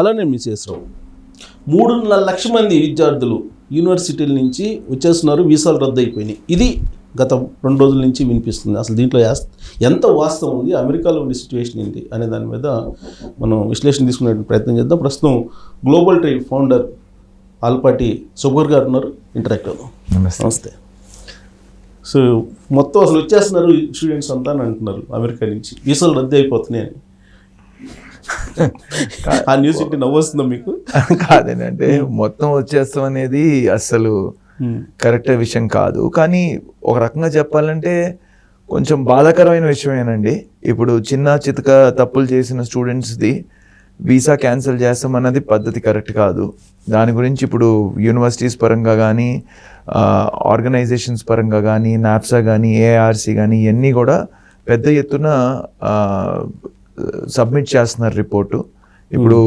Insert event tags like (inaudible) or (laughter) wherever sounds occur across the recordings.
అలానే మిసేసరావు మూడున్నర లక్ష మంది విద్యార్థులు యూనివర్సిటీల నుంచి వచ్చేస్తున్నారు వీసాలు రద్దు అయిపోయినాయి ఇది గత రెండు రోజుల నుంచి వినిపిస్తుంది. అసలు దీంట్లో ఎంత వాస్తవం ఉంది అమెరికాలో ఉండే సిచ్యువేషన్ ఏంటి అనే దాని మీద మనం విశ్లేషణ తీసుకునే ప్రయత్నం చేద్దాం. ప్రస్తుతం గ్లోబల్ ట్రీ ఫౌండర్ ఆల్పాటి సుబర్ గారు ఉన్నారు. ఇంటరాక్ట్ అవుదాం. నమస్తే. నమస్తే. సో మొత్తం అసలు వచ్చేస్తున్నారు స్టూడెంట్స్ అంతా అని అంటున్నారు అమెరికా నుంచి. వీసాలు రద్దు అయిపోతున్నాయి అని (laughs) ఆ న్యూస్ ఇంటి నవ్వు వస్తుందా మీకు? (laughs) కాదండి అంటే మొత్తం వచ్చేస్తాం అనేది అసలు కరెక్ట్ విషయం కాదు. కానీ ఒక రకంగా చెప్పాలంటే కొంచెం బాధాకరమైన విషయమేనండి. ఇప్పుడు చిన్న చితక తప్పులు చేసిన స్టూడెంట్స్ది వీసా క్యాన్సిల్ చేస్తామన్నది పద్ధతి కరెక్ట్ కాదు. దాని గురించి ఇప్పుడు యూనివర్సిటీస్ పరంగా కానీ ఆర్గనైజేషన్స్ పరంగా కానీ నాప్సా కానీ ఏఆర్సి కానీ ఇవన్నీ కూడా పెద్ద ఎత్తున సబ్మిట్ చేస్తున్నారు రిపోర్టు. ఇప్పుడు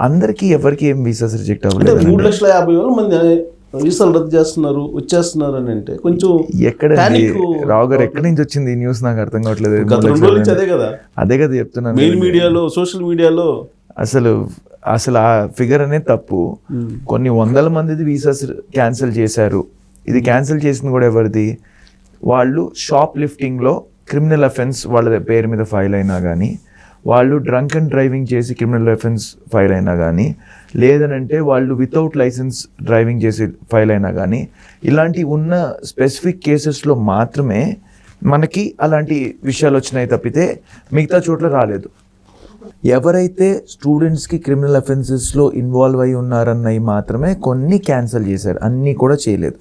అందరికీ ఎవరికి ఏం వీసాస్ రిజెక్ట్ అవ్వలేదు మూడు లక్షల యాభై వేల మంది వీసాలు రద్దు చేస్తున్నారు వచ్చేస్తున్నారు అని అంటే కొంచెం ఎక్కడ రావు గారు ఎక్కడి నుంచి వచ్చింది ఈ న్యూస్ నాకు అర్థం కావట్లేదు. అదే కదా. అదే కదా చెప్తున్నాను. మెయిన్ మీడియాలో సోషల్ మీడియాలో అసలు అసలు ఆ ఫిగర్ అనేది తప్పు. కొన్ని వందల మందిది వీసాస్ క్యాన్సిల్ చేశారు. ఇది క్యాన్సిల్ చేసింది కూడా ఎవరిది? వాళ్ళు షాప్ లిఫ్టింగ్లో క్రిమినల్ అఫెన్స్ వాళ్ళ పేరు మీద ఫైల్ అయినా కానీ వాళ్ళు డ్రంక్ అండ్ డ్రైవింగ్ చేసి క్రిమినల్ అఫెన్స్ ఫైల్ అయినా కానీ లేదనంటే వాళ్ళు వితౌట్ లైసెన్స్ డ్రైవింగ్ చేసి ఫైల్ అయినా కానీ ఇలాంటి ఉన్న స్పెసిఫిక్ కేసెస్లో మాత్రమే మనకి అలాంటి విషయాలు వచ్చినాయి తప్పితే మిగతా చోట్ల రాలేదు. ఎవరైతే స్టూడెంట్స్కి క్రిమినల్ అఫెన్సెస్లో ఇన్వాల్వ్ అయి ఉన్నారన్నవి మాత్రమే కొన్ని క్యాన్సిల్ చేశారు. అన్నీ కూడా చేయలేదు.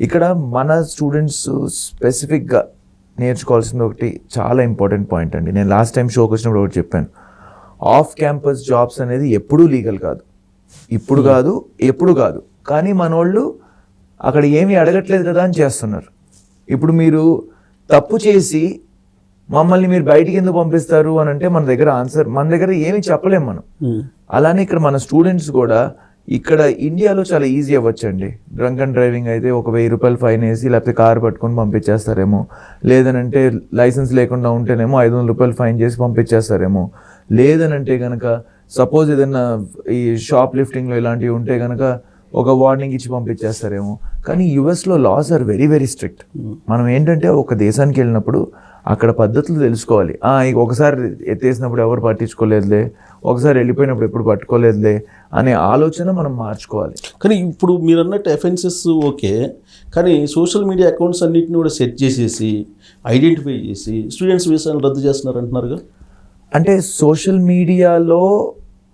ఇక్కడ మన స్టూడెంట్స్ స్పెసిఫిక్గా నేర్చుకోవాల్సింది ఒకటి చాలా ఇంపార్టెంట్ పాయింట్ అండి. నేను లాస్ట్ టైం షోకి వచ్చినప్పుడు ఒకటి చెప్పాను. ఆఫ్ క్యాంపస్ జాబ్స్ అనేది ఎప్పుడూ లీగల్ కాదు. ఇప్పుడు కాదు ఎప్పుడు కాదు. కానీ మనోళ్ళు అక్కడ ఏమీ అడగట్లేదు కదా అని చేస్తున్నారు. ఇప్పుడు మీరు తప్పు చేసి మమ్మల్ని మీరు బయటికి ఎందుకు పంపిస్తారు అని అంటే మన దగ్గర ఆన్సర్ మన దగ్గర ఏమీ చెప్పలేం మనం. అలానే ఇక్కడ మన స్టూడెంట్స్ కూడా ఇక్కడ ఇండియాలో చాలా ఈజీ అవ్వచ్చండి. డ్రంక్ అండ్ డ్రైవింగ్ అయితే ఒక వెయ్యి రూపాయలు ఫైన్ వేసి లేకపోతే కారు పట్టుకొని పంపించేస్తారేమో. లేదనంటే లైసెన్స్ లేకుండా ఉంటేనేమో ఐదు వందల రూపాయలు ఫైన్ చేసి పంపించేస్తారేమో. లేదనంటే కనుక సపోజ్ ఏదైనా ఈ షాప్ లిఫ్టింగ్లో ఇలాంటివి ఉంటే కనుక ఒక వార్నింగ్ ఇచ్చి పంపించేస్తారేమో. కానీ యుఎస్లో laws are very very strict మనం ఏంటంటే ఒక దేశానికి వెళ్ళినప్పుడు అక్కడ పద్ధతులు తెలుసుకోవాలి. ఒకసారి ఎత్తేసినప్పుడు ఎవరు పట్టించుకోలేదులే. ఒకసారి వెళ్ళిపోయినప్పుడు ఎప్పుడు పట్టుకోలేదులే అనే ఆలోచన మనం మార్చుకోవాలి. కానీ ఇప్పుడు మీరు అన్నట్టు ఎఫెన్సెస్ ఓకే కానీ సోషల్ మీడియా అకౌంట్స్ అన్నిటిని కూడా సెట్ చేసేసి ఐడెంటిఫై చేసి స్టూడెంట్స్ వీసాలు రద్దు చేస్తున్నారు అంటున్నారుగా అంటే సోషల్ మీడియాలో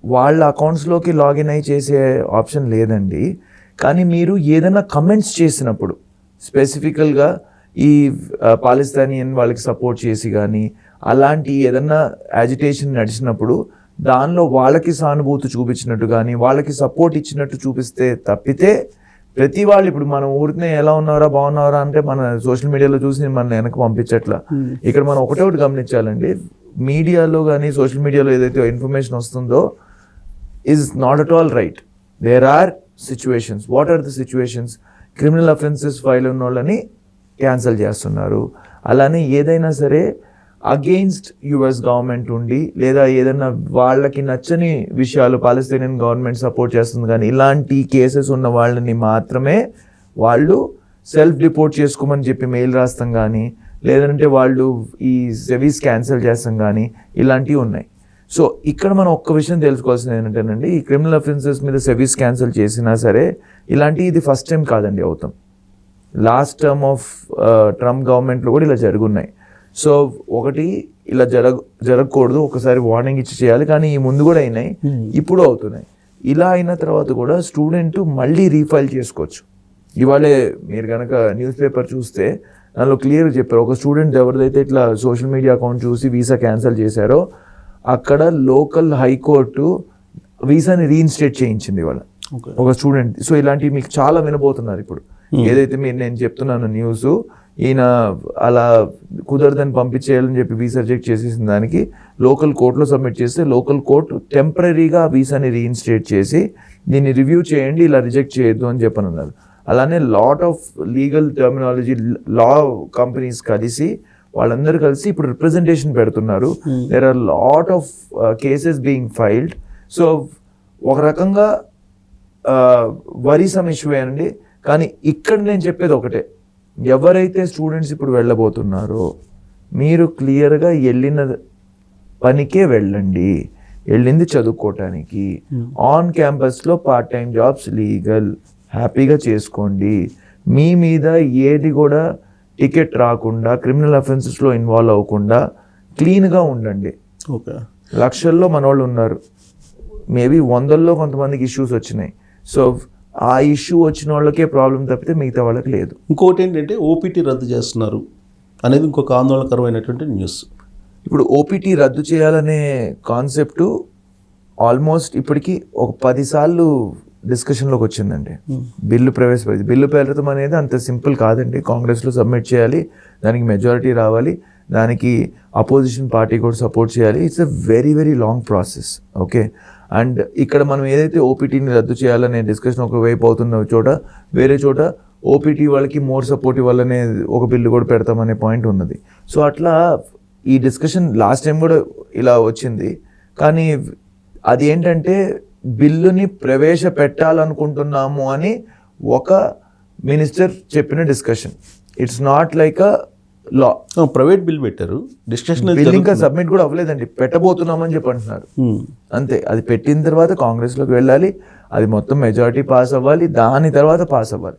వాళ్ళ అకౌంట్స్లోకి లాగిన్ అయి చేసే ఆప్షన్ లేదండి. కానీ మీరు ఏదైనా కమెంట్స్ చేసినప్పుడు స్పెసిఫికల్గా ఈ పాలిస్తానియన్ వాళ్ళకి సపోర్ట్ చేసి కానీ అలాంటి ఏదన్నా యాజిటేషన్ నడిచినప్పుడు దానిలో వాళ్ళకి సానుభూతి చూపించినట్టు కానీ వాళ్ళకి సపోర్ట్ ఇచ్చినట్టు చూపిస్తే తప్పితే ప్రతి వాళ్ళు ఇప్పుడు మనం ఊరినే ఎలా ఉన్నారా బాగున్నారా అంటే మన సోషల్ మీడియాలో చూసి మన వెనక్కి పంపించట్లా. ఇక్కడ మనం ఒకటే ఒకటి గమనించాలండి. మీడియాలో కానీ సోషల్ మీడియాలో ఏదైతే ఇన్ఫర్మేషన్ వస్తుందో is not at all right there are situations what are the situations criminal offences file ఉన్న వాళ్ళని క్యాన్సిల్ చేస్తున్నారు. అలానే ఏదైనా సరే అగెయిన్స్ట్ యుఎస్ గవర్నమెంట్ ఉండి లేదా ఏదైనా వాళ్ళకి నచ్చని విషయాలు పాలస్తీనియన్ గవర్నమెంట్ సపోర్ట్ చేస్తుంది కానీ ఇలాంటి కేసెస్ ఉన్న వాళ్ళని మాత్రమే వాళ్ళు సెల్ఫ్ రిపోర్ట్ చేసుకోమని చెప్పి మెయిల్ రాస్తాం కానీ లేదంటే వాళ్ళు ఈ సర్వీస్ క్యాన్సిల్ చేస్తాం కానీ ఇలాంటివి ఉన్నాయి. సో ఇక్కడ మనం ఒక్క విషయం తెలుసుకోవాల్సింది ఏంటంటేనండి ఈ క్రిమినల్ అఫెన్సెస్ మీద సెవీస్ క్యాన్సిల్ చేసినా సరే ఇలాంటి ఇది ఫస్ట్ టైం కాదండి అవుతాం. లాస్ట్ టర్మ్ ఆఫ్ ట్రంప్ గవర్నమెంట్లో కూడా ఇలా జరుగున్నాయి. సో ఒకటి ఇలా జరగ జరగకూడదు ఒకసారి వార్నింగ్ ఇచ్చి చేయాలి. కానీ ఈ ముందు కూడా అయినాయి. ఇప్పుడు అవుతున్నాయి. ఇలా అయిన తర్వాత కూడా స్టూడెంట్ మళ్ళీ రీఫైల్ చేసుకోవచ్చు. ఇవాళే మీరు కనుక న్యూస్ పేపర్ చూస్తే దానిలో క్లియర్గా చెప్పారు. ఒక స్టూడెంట్ ఎవరిదైతే ఇట్లా సోషల్ మీడియా అకౌంట్ చూసి వీసా క్యాన్సిల్ చేశారో అక్కడ లోకల్ హైకోర్టు వీసాని రీఇన్స్టేట్ చేయించింది ఓకే ఒక స్టూడెంట్ సో ఇలాంటివి మీకు చాలా వినబోతున్నారు ఇప్పుడు. ఏదైతే మీరు నేను చెప్తున్నాను న్యూస్ ఈయన అలా కుదరదని పంపించేయాలని చెప్పి వీసా రిజెక్ట్ చేసేసిన దానికి లోకల్ కోర్టులో సబ్మిట్ చేస్తే లోకల్ కోర్టు టెంపరీగా వీసాని రీఇన్స్టేట్ చేసి దీన్ని రివ్యూ చేయండి ఇలా రిజెక్ట్ చేయొద్దు అని చెప్పని అన్నారు అలానే lot of legal terminology law companies కలిసి వాళ్ళందరూ కలిసి ఇప్పుడు రిప్రజెంటేషన్ పెడుతున్నారు. There are lot of cases being filed so ఒక రకంగా వరీసమ్ ఇష్యూ అండి. కానీ ఇక్కడ నేను చెప్పేది ఒకటే. ఎవరైతే స్టూడెంట్స్ ఇప్పుడు వెళ్ళబోతున్నారో మీరు క్లియర్గా వెళ్ళిన పనికే వెళ్ళండి. వెళ్ళింది చదువుకోవటానికి ఆన్ క్యాంపస్లో పార్ట్ టైం జాబ్స్ లీగల్ హ్యాపీగా చేసుకోండి. మీ మీద ఏది కూడా టికెట్ రాకుండా క్రిమినల్ అఫెన్సెస్లో ఇన్వాల్వ్ అవ్వకుండా క్లీన్గా ఉండండి. ఓకే లక్షల్లో మనోళ్ళు ఉన్నారు. మేబీ వందల్లో కొంతమందికి ఇష్యూస్ వచ్చినాయి. సో ఆ ఇష్యూ వచ్చిన వాళ్ళకే ప్రాబ్లం తప్పితే మిగతా వాళ్ళకి లేదు. ఇంకోటి ఏంటంటే ఓపీటీ రద్దు చేస్తున్నారు అనేది ఇంకొక ఆందోళనకరమైనటువంటి న్యూస్. ఇప్పుడు ఓపీటీ రద్దు చేయాలనే కాన్సెప్ట్ ఆల్మోస్ట్ ఇప్పటికి ఒక పదిసార్లు డిస్కషన్లోకి వచ్చిందండి. బిల్లు ప్రవేశపెట్టి బిల్లు పేరుతం అనేది అంత సింపుల్ కాదండి. కాంగ్రెస్లో సబ్మిట్ చేయాలి దానికి మెజారిటీ రావాలి దానికి అపోజిషన్ పార్టీ కూడా సపోర్ట్ చేయాలి. It's a very very long process okay and ఇక్కడ మనం ఏదైతే ఓపీటీని రద్దు చేయాలనే డిస్కషన్ ఒకవైపు అవుతున్న చోట వేరే చోట ఓపీటీ వాళ్ళకి మోర్ సపోర్ట్ ఇవ్వాలనే ఒక బిల్లు కూడా పెడతామనే పాయింట్ ఉన్నది. సో అట్లా ఈ డిస్కషన్ లాస్ట్ టైం కూడా ఇలా వచ్చింది. కానీ అది ఏంటంటే బిల్లుని ప్రవేశపెట్టాలనుకుంటున్నాము అని ఒక మినిస్టర్ చెప్పిన discussion it's not like a law private bill పెట్టారు. డిస్కషన్ బిల్ ఇంకా సబ్మిట్ కూడా అవ్వలేదండి. పెట్టబోతున్నామని చెప్పి అంటున్నారు. అంతే. అది పెట్టిన తర్వాత కాంగ్రెస్లోకి వెళ్ళాలి. అది మొత్తం మెజారిటీ పాస్ అవ్వాలి. దాని తర్వాత పాస్ అవ్వాలి.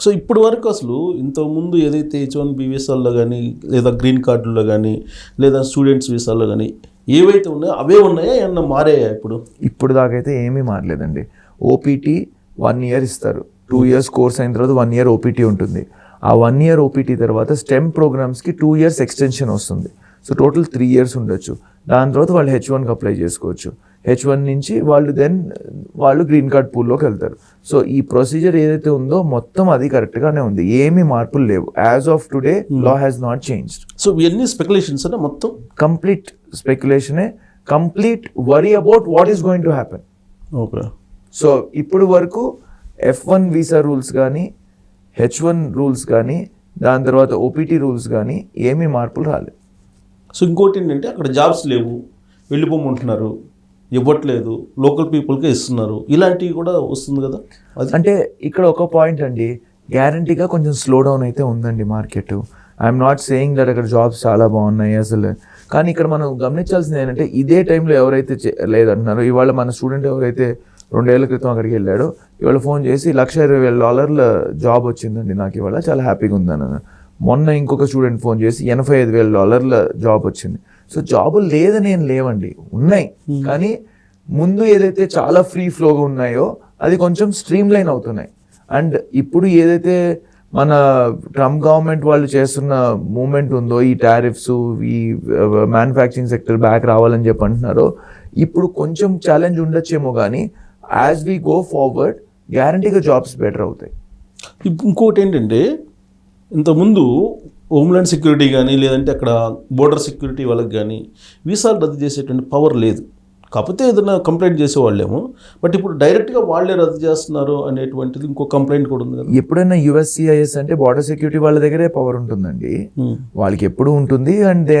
సో ఇప్పటి వరకు అసలు ఇంతకుముందు ఏదైతే హెచ్ వన్ కానీ లేదా గ్రీన్ కార్డుల్లో కానీ లేదా స్టూడెంట్స్ వీసాల్లో కానీ ఏవైతే ఉన్నాయో అవే ఉన్నాయా? ఏమన్నా మారాయా ఇప్పుడు? ఇప్పుడు దాకైతే ఏమీ మారలేదండి. ఓపీటీ వన్ ఇయర్ ఇస్తారు. టూ ఇయర్స్ కోర్స్ అయిన తర్వాత వన్ ఇయర్ ఓపీటీ ఉంటుంది. ఆ వన్ ఇయర్ ఓపీటీ తర్వాత స్టెమ్ ప్రోగ్రామ్స్కి టూ ఇయర్స్ ఎక్స్టెన్షన్ వస్తుంది. సో టోటల్ త్రీ ఇయర్స్ ఉండొచ్చు. దాని తర్వాత వాళ్ళు హెచ్ వన్కి అప్లై చేసుకోవచ్చు. హెచ్ వన్ నుంచి వాళ్ళు దెన్ వాళ్ళు గ్రీన్ కార్డ్ పూల్లోకి వెళ్తారు. సో ఈ ప్రొసీజర్ ఏదైతే ఉందో మొత్తం అది కరెక్ట్గానే ఉంది. ఏమీ మార్పులు లేవు. As of today law has not changed so ఇవన్నీ స్పెక్యులేషన్స్ అంటే మొత్తం? Complete స్పెక్యులేషనే complete worry about what is going to happen okay so ఇప్పుడు వరకు ఎఫ్ వన్ వీసా రూల్స్ కానీ హెచ్ వన్ రూల్స్ కానీ దాని తర్వాత ఓపీటీ రూల్స్ కానీ ఏమీ మార్పులు రాలేదు. సో ఇంకోటి ఏంటంటే అక్కడ జాబ్స్ లేవు వెళ్ళిపోమంటున్నారు ఇవ్వట్లేదు లోకల్ పీపుల్కే ఇస్తున్నారు ఇలాంటివి కూడా వస్తుంది కదా? అంటే ఇక్కడ ఒక పాయింట్ అండి గ్యారంటీగా కొంచెం స్లో డౌన్ అయితే ఉందండి market I'm not saying that అక్కడ జాబ్స్ చాలా బాగున్నాయి అసలు. కానీ ఇక్కడ మనం గమనించాల్సింది ఏంటంటే ఇదే టైంలో ఎవరైతే లేదంటున్నారో ఇవాళ మన స్టూడెంట్ ఎవరైతే రెండేళ్ళ క్రితం అక్కడికి వెళ్ళాడో. ఇవాళ ఫోన్ చేసి లక్ష ఇరవై వేల డాలర్ల జాబ్ వచ్చిందండి నాకు ఇవాళ. చాలా హ్యాపీగా ఉందని మొన్న ఇంకొక స్టూడెంట్ ఫోన్ చేసి ఎనభై ఐదు వేల డాలర్ల జాబ్ వచ్చింది. సో జాబులు లేదని ఏం లేవండి. ఉన్నాయి. కానీ ముందు ఏదైతే చాలా ఫ్రీ ఫ్లోగా ఉన్నాయో అది కొంచెం స్ట్రీమ్ లైన్ అవుతున్నాయి. అండ్ ఇప్పుడు ఏదైతే మన ట్రంప్ గవర్నమెంట్ వాళ్ళు చేస్తున్న మూమెంట్ ఉందో ఈ టారిఫ్స్ ఈ మ్యానుఫ్యాక్చరింగ్ సెక్టర్ బ్యాక్ రావాలని చెప్పి అంటున్నారో ఇప్పుడు కొంచెం ఛాలెంజ్ ఉండొచ్చేమో కానీ యాజ్ వి గో ఫార్వర్డ్ గ్యారంటీగా జాబ్స్ బెటర్ అవుతాయి. ఇంకోటి ఏంటంటే ఇంతకుముందు హోమ్లాండ్ సెక్యూరిటీ కానీ లేదంటే అక్కడ బోర్డర్ సెక్యూరిటీ వాళ్ళకి కానీ వీసాలు రద్దు చేసేటువంటి పవర్ లేదు. కాకపోతే ఏదైనా కంప్లైంట్ చేసేవాళ్ళేమో బట్ ఇప్పుడు డైరెక్ట్గా వాళ్ళే రద్దు చేస్తున్నారు అనేటువంటిది ఇంకో కంప్లైంట్ కూడా ఉంది కదా. ఎప్పుడైనా యుఎస్సిఐఎస్ అంటే బార్డర్ సెక్యూరిటీ వాళ్ళ దగ్గరే పవర్ ఉంటుందండి. Hmm. వాళ్ళకి ఎప్పుడు ఉంటుంది అండ్ దే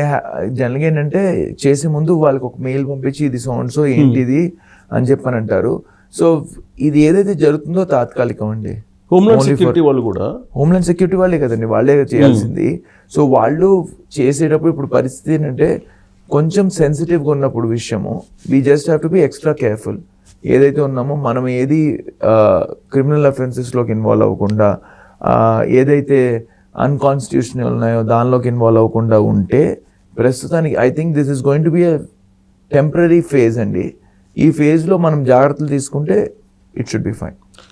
జనరల్గా ఏంటంటే చేసే ముందు వాళ్ళకి ఒక మెయిల్ పంపించి ఇది సో ఏంటిది? అని చెప్పని అంటారు. సో ఇది ఏదైతే జరుగుతుందో తాత్కాలికం అండి హోమ్లాండ్ సెక్యూరిటీ వాళ్ళు కూడా హోమ్లాండ్ సెక్యూరిటీ వాళ్ళే కదండి వాళ్ళే చేయాల్సింది. సో వాళ్ళు చేసేటప్పుడు ఇప్పుడు పరిస్థితి ఏంటంటే కొంచెం సెన్సిటివ్గా ఉన్నప్పుడు విషయము we just have to be extra careful ఏదైతే ఉన్నామో మనం ఏది క్రిమినల్ అఫెన్సెస్లోకి ఇన్వాల్వ్ అవ్వకుండా ఏదైతే అన్కాన్స్టిట్యూషనల్ ఉన్నాయో దానిలోకి ఇన్వాల్వ్ అవ్వకుండా ఉంటే ప్రస్తుతానికి I think this is going to be a temporary phase అండి. ఈ ఫేజ్లో మనం జాగ్రత్తలు తీసుకుంటే ఇట్ షుడ్ బి ఫైన్